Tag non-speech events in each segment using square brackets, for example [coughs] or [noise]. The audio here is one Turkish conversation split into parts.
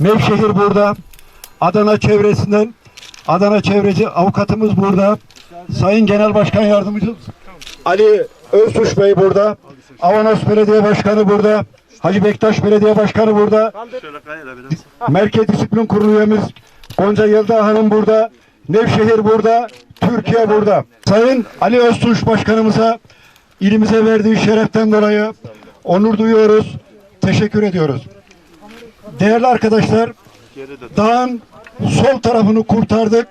Nevşehir burada. Adana çevresinden Adana çevreci avukatımız burada. Sayın Genel Başkan Yardımcımız Ali Öztuş Bey burada. Avanos Belediye Başkanı burada. Hacı Bektaş Belediye Başkanı burada. Merkez Disiplin Kurulu üyemiz Gonca Yelda Hanım burada. Nevşehir burada. Türkiye burada. Sayın Ali Öztuş Başkanımıza ilimize verdiği şereften dolayı onur duyuyoruz. Teşekkür ediyoruz. Değerli arkadaşlar, dağın sol tarafını kurtardık.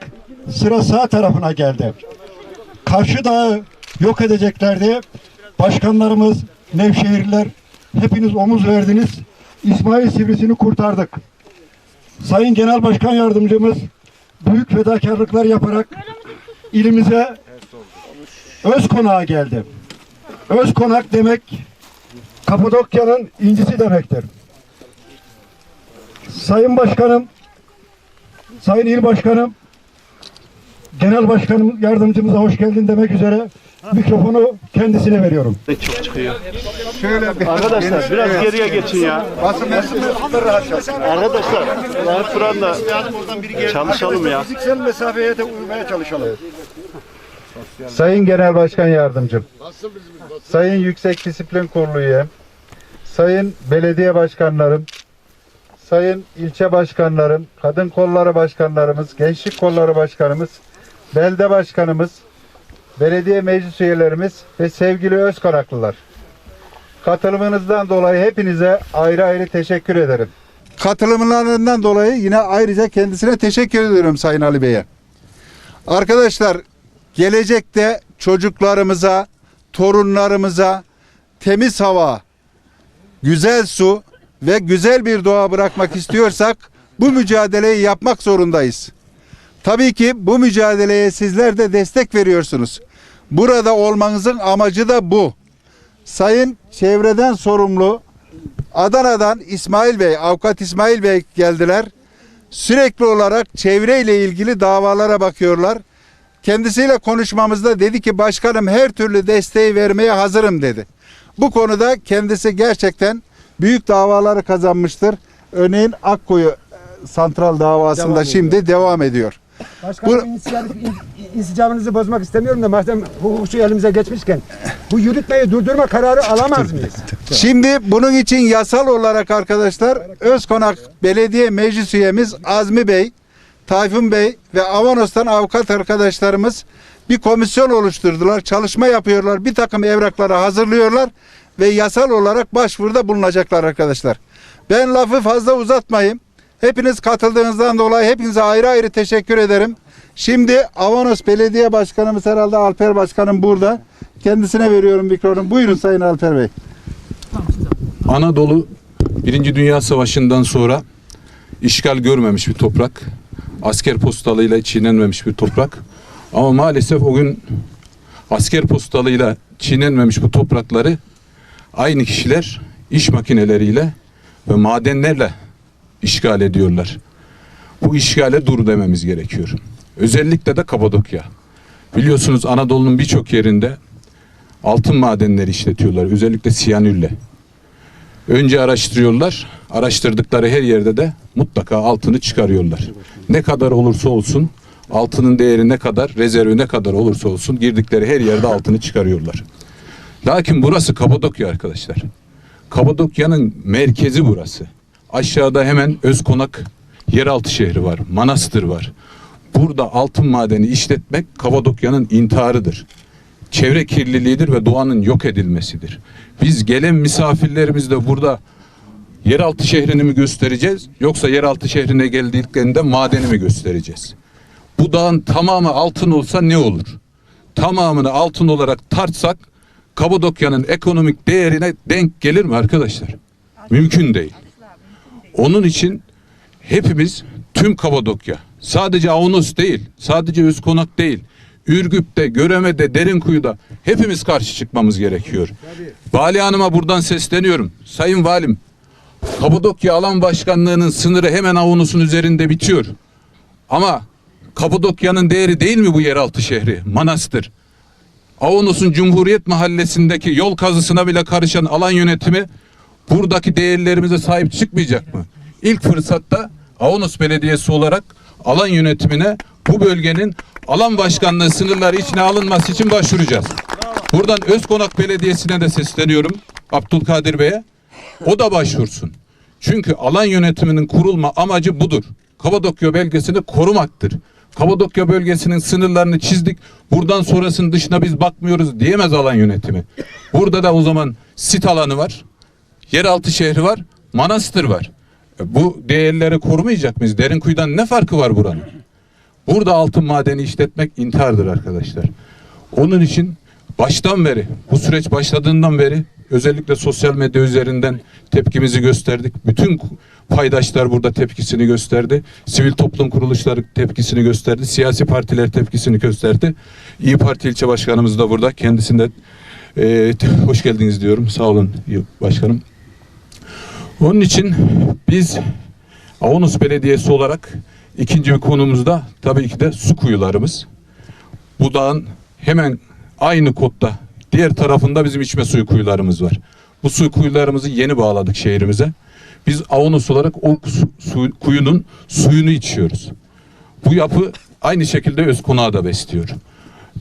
Sıra sağ tarafına geldi. Karşı dağı yok edeceklerdi. Başkanlarımız, Nevşehirliler hepiniz omuz verdiniz. İsmail Sivrisi'ni kurtardık. Sayın Genel Başkan Yardımcımız büyük fedakarlıklar yaparak ilimize öz konağa geldi. Öz konak demek Kapadokya'nın incisi demektir. Sayın Başkanım, Sayın İl Başkanım, Genel Başkanım yardımcımıza hoş geldin demek üzere mikrofonu kendisine veriyorum. Arkadaşlar biraz geriye geçin ya. Basın mensupları Arkadaşlar rahat duran da çalışalım ya. Fiziksel mesafeye de uymaya çalışalım. Sayın Genel Başkan Yardımcım, Sayın Yüksek Disiplin Kurulu üyem, Sayın Belediye Başkanlarım, Sayın ilçe başkanlarım, kadın kolları başkanlarımız, gençlik kolları başkanımız, belde başkanımız, belediye meclis üyelerimiz ve sevgili Özkonaklılar. Katılımınızdan dolayı hepinize ayrı ayrı teşekkür ederim. Katılımlarından dolayı yine ayrıca kendisine teşekkür ediyorum Sayın Ali Bey'e. Arkadaşlar gelecekte çocuklarımıza, torunlarımıza temiz hava, güzel su ve güzel bir doğa bırakmak istiyorsak bu mücadeleyi yapmak zorundayız. Tabii ki bu mücadeleye sizler de destek veriyorsunuz. Burada olmanızın amacı da bu. Sayın çevreden sorumlu Adana'dan İsmail Bey, avukat İsmail Bey geldiler. Sürekli olarak çevreyle ilgili davalara bakıyorlar. Kendisiyle konuşmamızda dedi ki başkanım her türlü desteği vermeye hazırım dedi. Bu konuda kendisi gerçekten büyük davaları kazanmıştır. Örneğin Akkuyu e, santral davasında şimdi devam ediyor. Başkanım Bu- insicamınızı bozmak istemiyorum da madem hukukçu elimize geçmişken bu yürütmeyi durdurma kararı alamaz mıyız? [laughs] Şimdi bunun için yasal olarak arkadaşlar Özkonak Belediye Meclis üyemiz Azmi Bey, Tayfun Bey ve Avanos'tan avukat arkadaşlarımız bir komisyon oluşturdular. Çalışma yapıyorlar. Bir takım evrakları hazırlıyorlar ve yasal olarak başvuruda bulunacaklar arkadaşlar. Ben lafı fazla uzatmayayım. Hepiniz katıldığınızdan dolayı hepinize ayrı ayrı teşekkür ederim. Şimdi Avanos Belediye Başkanımız herhalde Alper Başkanım burada. Kendisine veriyorum mikrofonu. Buyurun Sayın Alper Bey. Anadolu Birinci Dünya Savaşı'ndan sonra işgal görmemiş bir toprak. Asker postalıyla çiğnenmemiş bir toprak. Ama maalesef o gün asker postalıyla çiğnenmemiş bu toprakları aynı kişiler iş makineleriyle ve madenlerle işgal ediyorlar. Bu işgale dur dememiz gerekiyor. Özellikle de Kapadokya. Biliyorsunuz Anadolu'nun birçok yerinde altın madenleri işletiyorlar. Özellikle siyanürle. Önce araştırıyorlar. Araştırdıkları her yerde de mutlaka altını çıkarıyorlar. Ne kadar olursa olsun altının değeri ne kadar, rezervi ne kadar olursa olsun girdikleri her yerde altını çıkarıyorlar. Lakin burası Kapadokya arkadaşlar. Kapadokya'nın merkezi burası. Aşağıda hemen Özkonak yeraltı şehri var. Manastır var. Burada altın madeni işletmek Kapadokya'nın intiharıdır çevre kirliliğidir ve doğanın yok edilmesidir. Biz gelen misafirlerimiz de burada yeraltı şehrini mi göstereceğiz yoksa yeraltı şehrine geldiklerinde madeni mi göstereceğiz? Bu dağın tamamı altın olsa ne olur? Tamamını altın olarak tartsak Kapadokya'nın ekonomik değerine denk gelir mi arkadaşlar? Mümkün değil. Onun için hepimiz tüm Kapadokya sadece Avanos değil, sadece Özkonak değil. Ürgüp'te, Göreme'de, Derinkuyu'da hepimiz karşı çıkmamız gerekiyor. Vali Hanım'a buradan sesleniyorum. Sayın Valim, Kapadokya Alan Başkanlığı'nın sınırı hemen Avanos'un üzerinde bitiyor. Ama Kapadokya'nın değeri değil mi bu yeraltı şehri? Manastır. Avanos'un Cumhuriyet Mahallesi'ndeki yol kazısına bile karışan alan yönetimi buradaki değerlerimize sahip çıkmayacak mı? İlk fırsatta Avanos Belediyesi olarak alan yönetimine bu bölgenin alan başkanlığı sınırları içine alınması için başvuracağız. Buradan Özkonak Belediyesi'ne de sesleniyorum. Abdülkadir Bey'e. O da başvursun. Çünkü alan yönetiminin kurulma amacı budur. Kapadokya bölgesini korumaktır. Kapadokya bölgesinin sınırlarını çizdik. Buradan sonrasının dışına biz bakmıyoruz diyemez alan yönetimi. Burada da o zaman sit alanı var. Yeraltı şehri var. Manastır var. E, Bu değerleri korumayacak mıyız? Derin kuyudan ne farkı var buranın? Burada altın madeni işletmek intihardır arkadaşlar. Onun için baştan beri, bu süreç başladığından beri özellikle sosyal medya üzerinden tepkimizi gösterdik. Bütün paydaşlar burada tepkisini gösterdi. Sivil toplum kuruluşları tepkisini gösterdi. Siyasi partiler tepkisini gösterdi. İyi Parti ilçe başkanımız da burada. Kendisinde e, [laughs] hoş geldiniz diyorum. Sağ olun başkanım. Onun için biz Avanos Belediyesi olarak ikinci bir konumuzda tabii ki de su kuyularımız. Bu dağın hemen aynı kodda diğer tarafında bizim içme suyu kuyularımız var. Bu su kuyularımızı yeni bağladık şehrimize. Biz Avanos olarak o su, su- kuyunun suyunu içiyoruz. Bu yapı aynı şekilde Özkonak'ı da besliyor.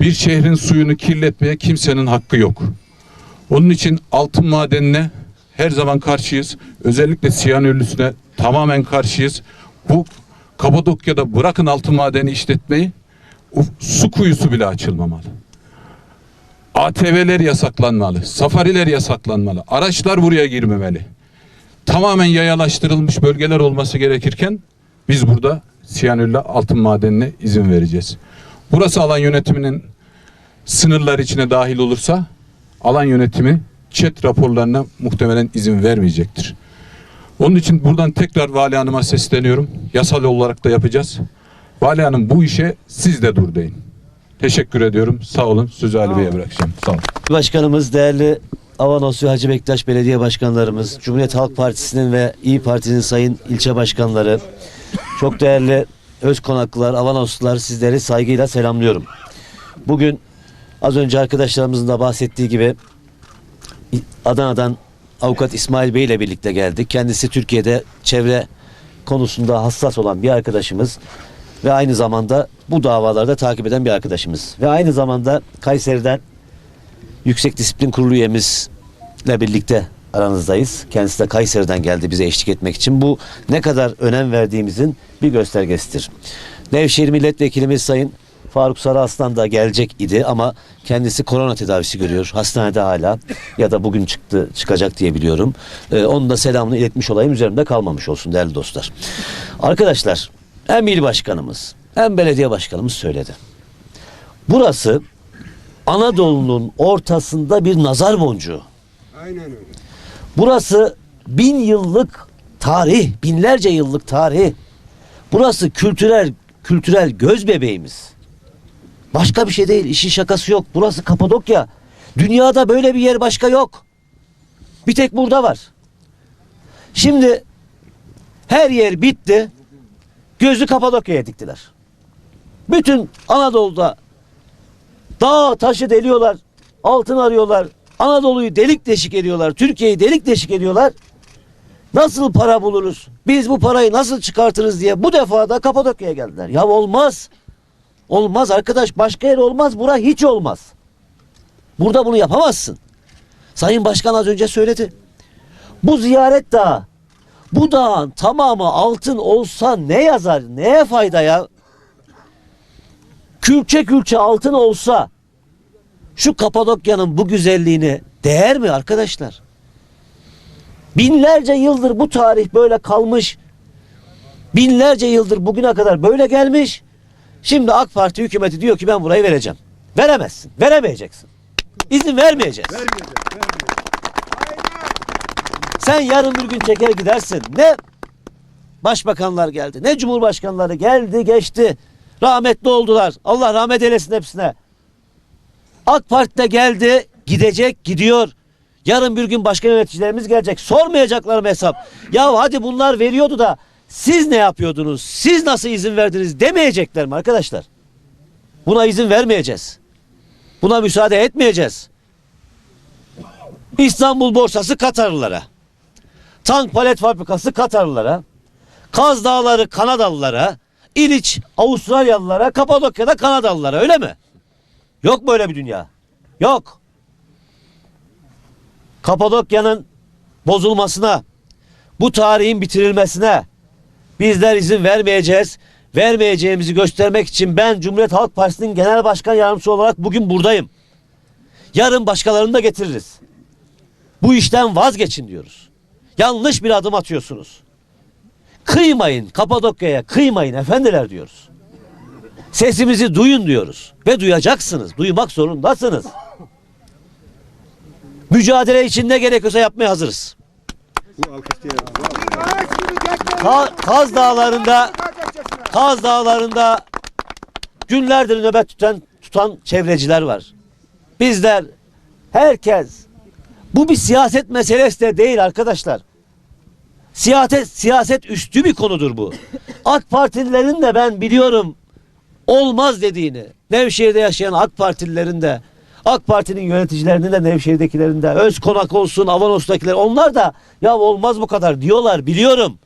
Bir şehrin suyunu kirletmeye kimsenin hakkı yok. Onun için altın madenine her zaman karşıyız. Özellikle siyanürlüsüne tamamen karşıyız. Bu Kapadokya'da bırakın altın madeni işletmeyi su kuyusu bile açılmamalı. ATV'ler yasaklanmalı. Safariler yasaklanmalı. Araçlar buraya girmemeli. Tamamen yayalaştırılmış bölgeler olması gerekirken biz burada siyanürle altın madenine izin vereceğiz. Burası alan yönetiminin sınırlar içine dahil olursa alan yönetimi çet raporlarına muhtemelen izin vermeyecektir. Onun için buradan tekrar Vali Hanım'a sesleniyorum. Yasal olarak da yapacağız. Vali Hanım bu işe siz de dur deyin. Teşekkür ediyorum. Sağ olun. Sözü Ali Bey'e bırakacağım. Sağ olun. Başkanımız, değerli Avanos ve Hacı Bektaş Belediye Başkanlarımız, Cumhuriyet Halk Partisi'nin ve İyi Parti'nin sayın ilçe başkanları, çok değerli Özkonaklılar, Avanoslular sizleri saygıyla selamlıyorum. Bugün az önce arkadaşlarımızın da bahsettiği gibi Adana'dan avukat İsmail Bey ile birlikte geldik. Kendisi Türkiye'de çevre konusunda hassas olan bir arkadaşımız ve aynı zamanda bu davalarda takip eden bir arkadaşımız. Ve aynı zamanda Kayseri'den Yüksek Disiplin Kurulu üyemizle birlikte aranızdayız. Kendisi de Kayseri'den geldi bize eşlik etmek için. Bu ne kadar önem verdiğimizin bir göstergesidir. Nevşehir Milletvekilimiz Sayın Faruk Sarıaslan da gelecek idi ama kendisi korona tedavisi görüyor. Hastanede hala ya da bugün çıktı çıkacak diye biliyorum. Ee, onun da selamını iletmiş olayım üzerimde kalmamış olsun değerli dostlar. Arkadaşlar hem il başkanımız hem belediye başkanımız söyledi. Burası Anadolu'nun ortasında bir nazar boncuğu. Aynen öyle. Burası bin yıllık tarih, binlerce yıllık tarih. Burası kültürel kültürel göz bebeğimiz. Başka bir şey değil, işin şakası yok. Burası Kapadokya. Dünyada böyle bir yer başka yok. Bir tek burada var. Şimdi her yer bitti. Gözü Kapadokya'ya diktiler. Bütün Anadolu'da dağ taşı deliyorlar. Altın arıyorlar. Anadolu'yu delik deşik ediyorlar. Türkiye'yi delik deşik ediyorlar. Nasıl para buluruz? Biz bu parayı nasıl çıkartırız diye bu defa da Kapadokya'ya geldiler. Ya olmaz. Olmaz arkadaş. Başka yer olmaz. Bura hiç olmaz. Burada bunu yapamazsın. Sayın Başkan az önce söyledi. Bu ziyaret dağı, bu dağın tamamı altın olsa ne yazar? Neye fayda ya? Külçe külçe altın olsa şu Kapadokya'nın bu güzelliğini değer mi arkadaşlar? Binlerce yıldır bu tarih böyle kalmış. Binlerce yıldır bugüne kadar böyle gelmiş. Şimdi AK Parti hükümeti diyor ki ben burayı vereceğim. Veremezsin. Veremeyeceksin. İzin vermeyeceğiz. Sen yarın bir gün çeker gidersin. Ne başbakanlar geldi, ne cumhurbaşkanları geldi geçti. Rahmetli oldular. Allah rahmet eylesin hepsine. AK Parti de geldi, gidecek, gidiyor. Yarın bir gün başka yöneticilerimiz gelecek. Sormayacaklar mı hesap? Ya hadi bunlar veriyordu da siz ne yapıyordunuz? Siz nasıl izin verdiniz demeyecekler mi arkadaşlar? Buna izin vermeyeceğiz. Buna müsaade etmeyeceğiz. İstanbul borsası Katarlılara. Tank palet fabrikası Katarlılara. Kaz Dağları Kanadalılara. İliç Avustralyalılara. Kapadokya'da Kanadalılara öyle mi? Yok böyle bir dünya. Yok. Kapadokya'nın bozulmasına, bu tarihin bitirilmesine bizler izin vermeyeceğiz. Vermeyeceğimizi göstermek için ben Cumhuriyet Halk Partisi'nin genel başkan yardımcısı olarak bugün buradayım. Yarın başkalarını da getiririz. Bu işten vazgeçin diyoruz. Yanlış bir adım atıyorsunuz. Kıymayın Kapadokya'ya kıymayın efendiler diyoruz. Sesimizi duyun diyoruz. Ve duyacaksınız. Duymak zorundasınız. Mücadele için ne gerekiyorsa yapmaya hazırız. Ka- Kaz Dağları'nda Kaz Dağları'nda günlerdir nöbet tutan, tutan çevreciler var. Bizler herkes bu bir siyaset meselesi de değil arkadaşlar. Siyaset siyaset üstü bir konudur bu. AK Partililerin de ben biliyorum olmaz dediğini. Nevşehir'de yaşayan AK Partililerin de AK Parti'nin yöneticilerinin de Nevşehir'dekilerin de öz konak olsun Avanos'takiler onlar da ya olmaz bu kadar diyorlar biliyorum.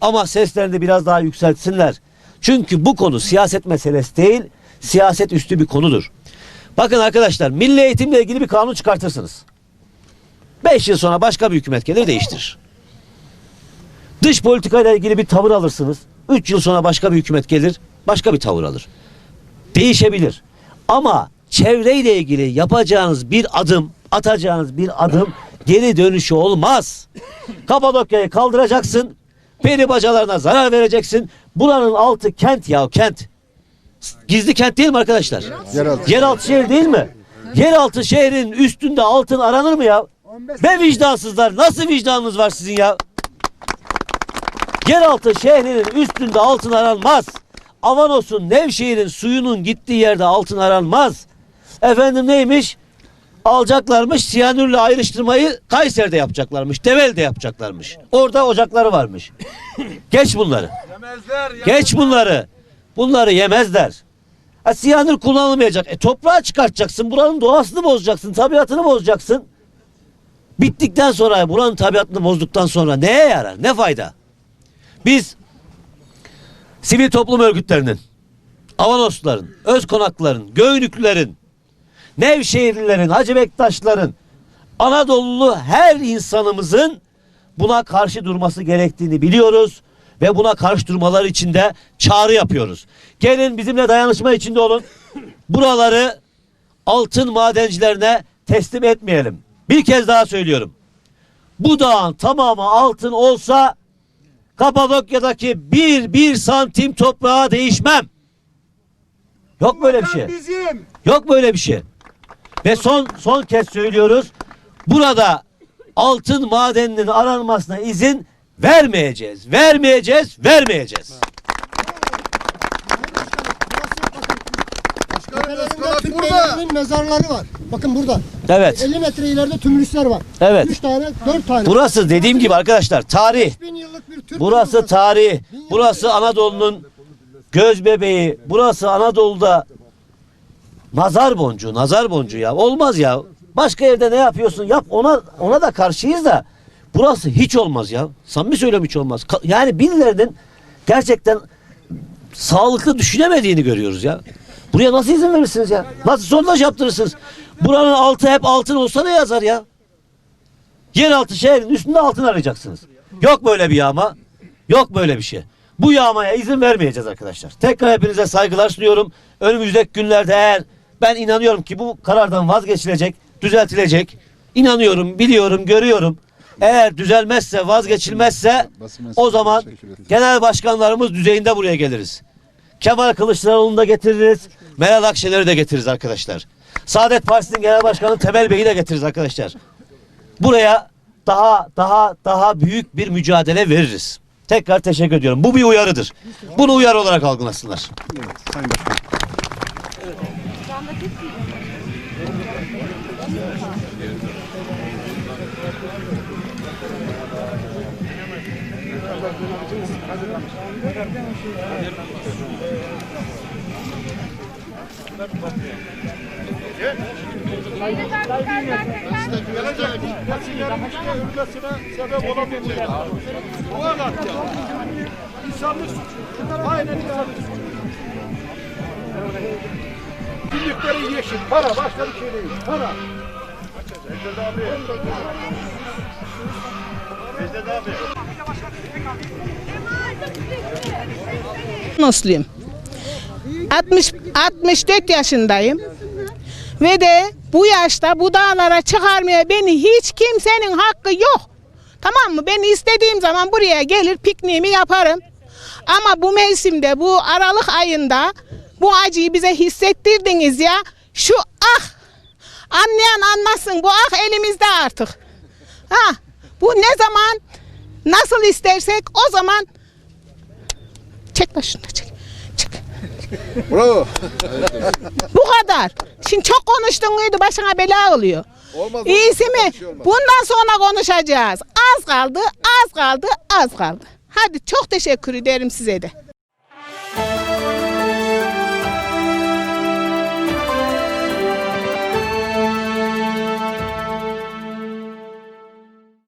Ama seslerini biraz daha yükseltsinler. Çünkü bu konu siyaset meselesi değil, siyaset üstü bir konudur. Bakın arkadaşlar, milli eğitimle ilgili bir kanun çıkartırsınız. 5 yıl sonra başka bir hükümet gelir değiştirir. Dış politikayla ilgili bir tavır alırsınız. 3 yıl sonra başka bir hükümet gelir, başka bir tavır alır. Değişebilir. Ama çevreyle ilgili yapacağınız bir adım, atacağınız bir adım geri dönüşü olmaz. Kapadokya'yı kaldıracaksın, peri bacalarına zarar vereceksin. Buranın altı kent ya kent. Gizli kent değil mi arkadaşlar? Yeraltı. Yeraltı şehir değil mi? Yeraltı şehrin üstünde altın aranır mı ya? Be vicdansızlar nasıl vicdanınız var sizin ya? Yeraltı şehrinin üstünde altın aranmaz. Avanos'un Nevşehir'in suyunun gittiği yerde altın aranmaz. Efendim neymiş? Alacaklarmış siyanürle ayrıştırmayı Kayseri'de yapacaklarmış. Develi'de yapacaklarmış. Orada ocakları varmış. [coughs] Geç bunları. Geç bunları. Bunları yemezler. Ha, siyanür kullanılmayacak. E toprağa çıkartacaksın. Buranın doğasını bozacaksın. Tabiatını bozacaksın. Bittikten sonra buranın tabiatını bozduktan sonra neye yarar? Ne fayda? Biz sivil toplum örgütlerinin, Avanosların, Özkonakların, Göynüklülerin, Nevşehirlilerin, Hacı Bektaşların, Anadolulu her insanımızın buna karşı durması gerektiğini biliyoruz ve buna karşı durmaları için de çağrı yapıyoruz. Gelin bizimle dayanışma içinde olun. Buraları altın madencilerine teslim etmeyelim. Bir kez daha söylüyorum. Bu dağın tamamı altın olsa Kapadokya'daki bir bir santim toprağa değişmem. Yok böyle bir şey. Bizim. Yok böyle bir şey. Ve son son kez söylüyoruz. Burada altın madeninin aranmasına izin vermeyeceğiz. Vermeyeceğiz, vermeyeceğiz. Türkmenlerin mezarları var. Bakın burada. Evet. 50 metre ileride tümülüsler var. Evet. 3 tane, 4 tane. Burası dediğim gibi arkadaşlar tarih. Burası tarih. Burası Anadolu'nun göz bebeği. Burası Anadolu'da nazar boncuğu, nazar boncuğu ya. Olmaz ya. Başka evde ne yapıyorsun? Yap ona ona da karşıyız da burası hiç olmaz ya. Samimi söylüyorum hiç olmaz. Ka- Yani birilerinin gerçekten sağlıklı düşünemediğini görüyoruz ya. Buraya nasıl izin verirsiniz ya? Nasıl sondaj yaptırırsınız? Buranın altı hep altın olsa ne yazar ya? Yeraltı şehrin üstünde altın arayacaksınız. Yok böyle bir yağma. Yok böyle bir şey. Bu yağmaya izin vermeyeceğiz arkadaşlar. Tekrar hepinize saygılar sunuyorum. Önümüzdeki günlerde eğer ben inanıyorum ki bu karardan vazgeçilecek, düzeltilecek. İnanıyorum, biliyorum, görüyorum. Eğer düzelmezse, vazgeçilmezse o zaman genel başkanlarımız düzeyinde buraya geliriz. Kemal Kılıçdaroğlu'nu da getiririz. Meral Akşener'i de getiririz arkadaşlar. Saadet Partisi'nin genel başkanı Temel Bey'i de getiririz arkadaşlar buraya daha daha daha büyük bir mücadele veririz. Tekrar teşekkür ediyorum. Bu bir uyarıdır. Bunu uyarı olarak algılasınlar. Bildikleri yeşil. Para. Başka şey değil. Para. Musluyum. 60 64 yaşındayım. Ve de bu yaşta bu dağlara çıkarmaya beni hiç kimsenin hakkı yok. Tamam mı? Ben istediğim zaman buraya gelir pikniğimi yaparım. Ama bu mevsimde bu Aralık ayında bu acıyı bize hissettirdiniz ya. Şu ah anlayan anlasın bu ah elimizde artık. Ha bu ne zaman nasıl istersek o zaman Çek başını. Çek. Bravo. Bu kadar. Şimdi çok konuştun muydu başına bela oluyor. Olmaz. İyisi mi? Bundan sonra konuşacağız. Az kaldı, az kaldı, az kaldı. Hadi çok teşekkür ederim size de.